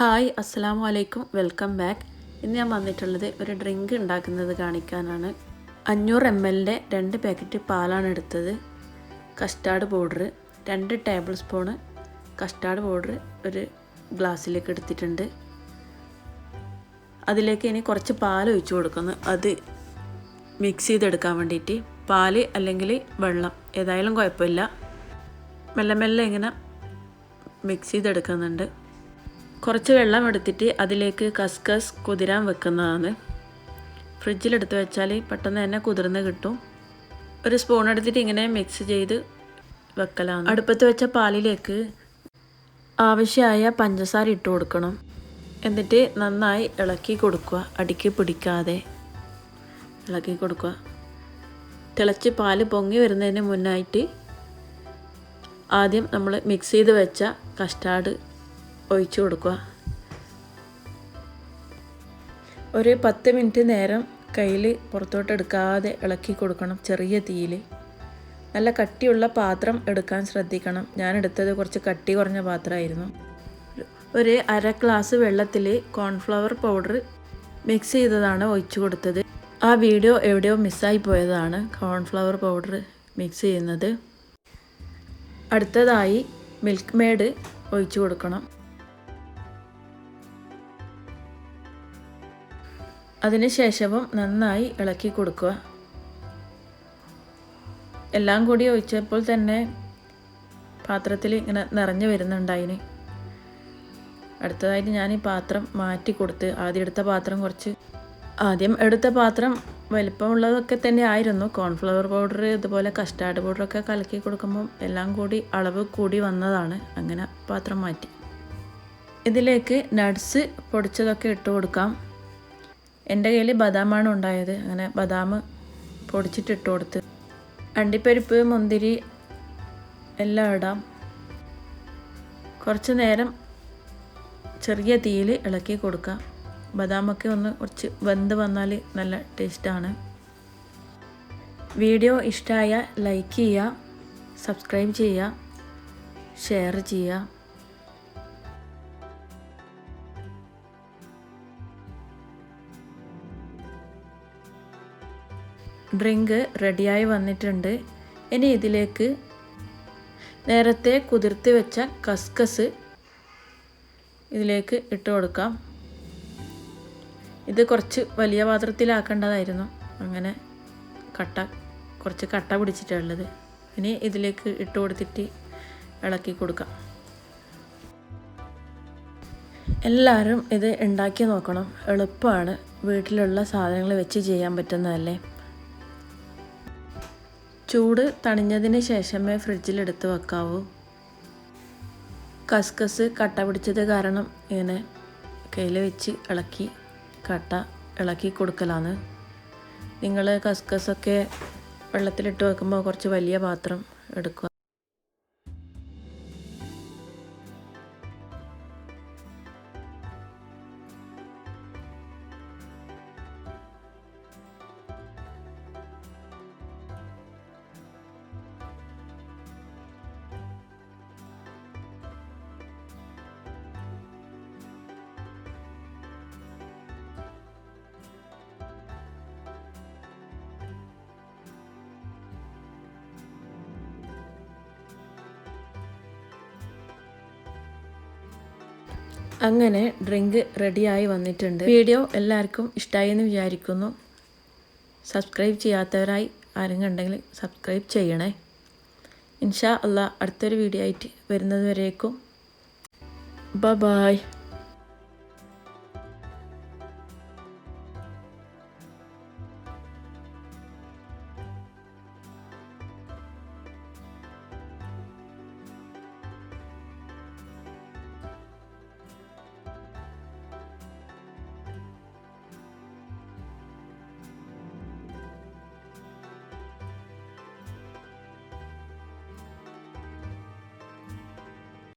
Hi അസ്സലാമു അലൈക്കും. Welcome back. ഇന്ന് ഞാൻ വന്നിട്ടുള്ളത് ഒരു ഡ്രിങ്ക് ഉണ്ടാക്കുന്നത് കാണിക്കാനാണ്. അഞ്ഞൂറ് എം എല്ലിന്റെ രണ്ട് പാക്കറ്റ് പാലാണ് എടുത്തത്. കസ്റ്റാർഡ് പൗഡർ രണ്ട് ടേബിൾ സ്പൂണ് കസ്റ്റാർഡ് പൗഡർ ഒരു ഗ്ലാസ്സിലേക്ക് എടുത്തിട്ടുണ്ട്. അതിലേക്ക് ഇനി കുറച്ച് പാൽ ഒഴിച്ചു കൊടുക്കുന്നു. അത് മിക്സ് ചെയ്തെടുക്കാൻ വേണ്ടിയിട്ട്. പാൽ അല്ലെങ്കിൽ വെള്ളം ഏതായാലും കുഴപ്പമില്ല. മെല്ലെ മെല്ലെ ഇങ്ങനെ മിക്സ് ചെയ്തെടുക്കുന്നുണ്ട്. കുറച്ച് വെള്ളം എടുത്തിട്ട് അതിലേക്ക് കസ്കസ് കുതിരാൻ വെക്കുന്നതാണ്. ഫ്രിഡ്ജിലെടുത്ത് വെച്ചാൽ പെട്ടെന്ന് തന്നെ കുതിർന്ന് കിട്ടും. ഒരു സ്പൂൺ എടുത്തിട്ട് ഇങ്ങനെ മിക്സ് ചെയ്ത് വെക്കലാണ്. അടുപ്പത്ത് വെച്ച പാലിലേക്ക് ആവശ്യമായ പഞ്ചസാര ഇട്ട് കൊടുക്കണം. എന്നിട്ട് നന്നായി ഇളക്കി കൊടുക്കുക. അടിക്ക് പിടിക്കാതെ ഇളക്കി കൊടുക്കുക. തിളച്ച് പാൽ പൊങ്ങി വരുന്നതിന് മുന്നായിട്ട് ആദ്യം നമ്മൾ മിക്സ് ചെയ്ത് വെച്ച കസ്റ്റാർഡ് ഒഴിച്ചു കൊടുക്കുക. ഒരു പത്ത് മിനിറ്റ് നേരം കയ്യിൽ പുറത്തോട്ട് എടുക്കാതെ ഇളക്കി കൊടുക്കണം ചെറിയ തീയിൽ. നല്ല കട്ടിയുള്ള പാത്രം എടുക്കാൻ ശ്രദ്ധിക്കണം. ഞാൻ എടുത്തത് കുറച്ച് കട്ടി കുറഞ്ഞ പാത്രമായിരുന്നു. ഒരു അര ഗ്ലാസ് വെള്ളത്തിൽ കോൺഫ്ലവർ പൗഡർ മിക്സ് ചെയ്തതാണ് ഒഴിച്ചു കൊടുത്തത്. ആ വീഡിയോ എവിടെയോ മിസ്സായി പോയതാണ് കോൺഫ്ലവർ പൗഡർ മിക്സ് ചെയ്യുന്നത്. അടുത്തതായി മിൽക്ക് മെയ്ഡ് ഒഴിച്ചു കൊടുക്കണം. അതിനുശേഷവും നന്നായി ഇളക്കി കൊടുക്കുക. എല്ലാം കൂടി ഒഴിച്ചപ്പോൾ തന്നെ പാത്രത്തിൽ ഇങ്ങനെ നിറഞ്ഞു വരുന്നുണ്ടായിന്. അടുത്തതായിട്ട് ഞാൻ ഈ പാത്രം മാറ്റി കൊടുത്ത് ആദ്യം എടുത്ത പാത്രം കുറച്ച് ആദ്യം എടുത്ത പാത്രം വലിപ്പമുള്ളതൊക്കെ തന്നെ ആയിരുന്നു. കോൺഫ്ലവർ പൗഡർ ഇതുപോലെ കസ്റ്റാർഡ് പൗഡറൊക്കെ കലക്കി കൊടുക്കുമ്പോൾ എല്ലാം കൂടി അളവ് കൂടി വന്നതാണ്. അങ്ങനെ പാത്രം മാറ്റി. ഇതിലേക്ക് നട്ട്സ് പൊടിച്ചതൊക്കെ ഇട്ട് കൊടുക്കാം. എന്റെ കയ്യിൽ ബദാമാണ് ഉണ്ടായത്. അങ്ങനെ ബദാം പൊടിച്ചിട്ട് ഇട്ട് കൊടുത്ത് അണ്ടിപ്പരിപ്പ് മുന്തിരി എല്ലാം ഇടാം. കുറച്ച് നേരം ചെറിയ തീയിൽ ഇളക്കി കൊടുക്കാം. ബദാമൊക്കെ ഒന്ന് കുറച്ച് വെന്ത് വന്നാൽ നല്ല ടേസ്റ്റാണ്. വീഡിയോ ഇഷ്ടമായ ലൈക്ക് ചെയ്യുക സബ്സ്ക്രൈബ് ചെയ്യുക ഷെയർ ചെയ്യുക. ഡ്രിങ്ക് റെഡിയായി വന്നിട്ടുണ്ട്. ഇനി ഇതിലേക്ക് നേരത്തെ കുതിർത്തി വെച്ച കസ്കസ് ഇതിലേക്ക് ഇട്ട് കൊടുക്കാം. ഇത് കുറച്ച് വലിയ പാത്രത്തിലാക്കേണ്ടതായിരുന്നു. അങ്ങനെ കട്ട കുറച്ച് കട്ട പിടിച്ചിട്ടുള്ളത്. ഇനി ഇതിലേക്ക് ഇട്ട് കൊടുത്തിട്ട് ഇളക്കി കൊടുക്കാം. എല്ലാവരും ഇത് ഉണ്ടാക്കി നോക്കണം. എളുപ്പമാണ് വീട്ടിലുള്ള സാധനങ്ങൾ വെച്ച് ചെയ്യാൻ പറ്റുന്നതല്ലേ? ചൂട് തണിഞ്ഞതിന് ശേഷമേ ഫ്രിഡ്ജിലെടുത്ത് വെക്കാവൂ. കസ്കസ് കട്ട പിടിച്ചത് കാരണം ഇങ്ങനെ കയ്യിൽ വെച്ച് ഇളക്കി കട്ട ഇളക്കി കൊടുക്കലാണ് നിങ്ങൾ കസ്കസൊക്കെ വെള്ളത്തിലിട്ട് വെക്കുമ്പോൾ കുറച്ച് വലിയ പാത്രം എടുക്കുക. അങ്ങനെ ഡ്രിങ്ക് റെഡിയായി വന്നിട്ടുണ്ട്. വീഡിയോ എല്ലാവർക്കും ഇഷ്ടമായി എന്ന് വിചാരിക്കുന്നു. സബ്സ്ക്രൈബ് ചെയ്യാത്തവരായി ആരെങ്കിലും സബ്സ്ക്രൈബ് ചെയ്യണേ. ഇൻഷാ അല്ല അടുത്തൊരു വീഡിയോ ആയിട്ട് വരുന്നത് വരേക്കും. ബ ബായ്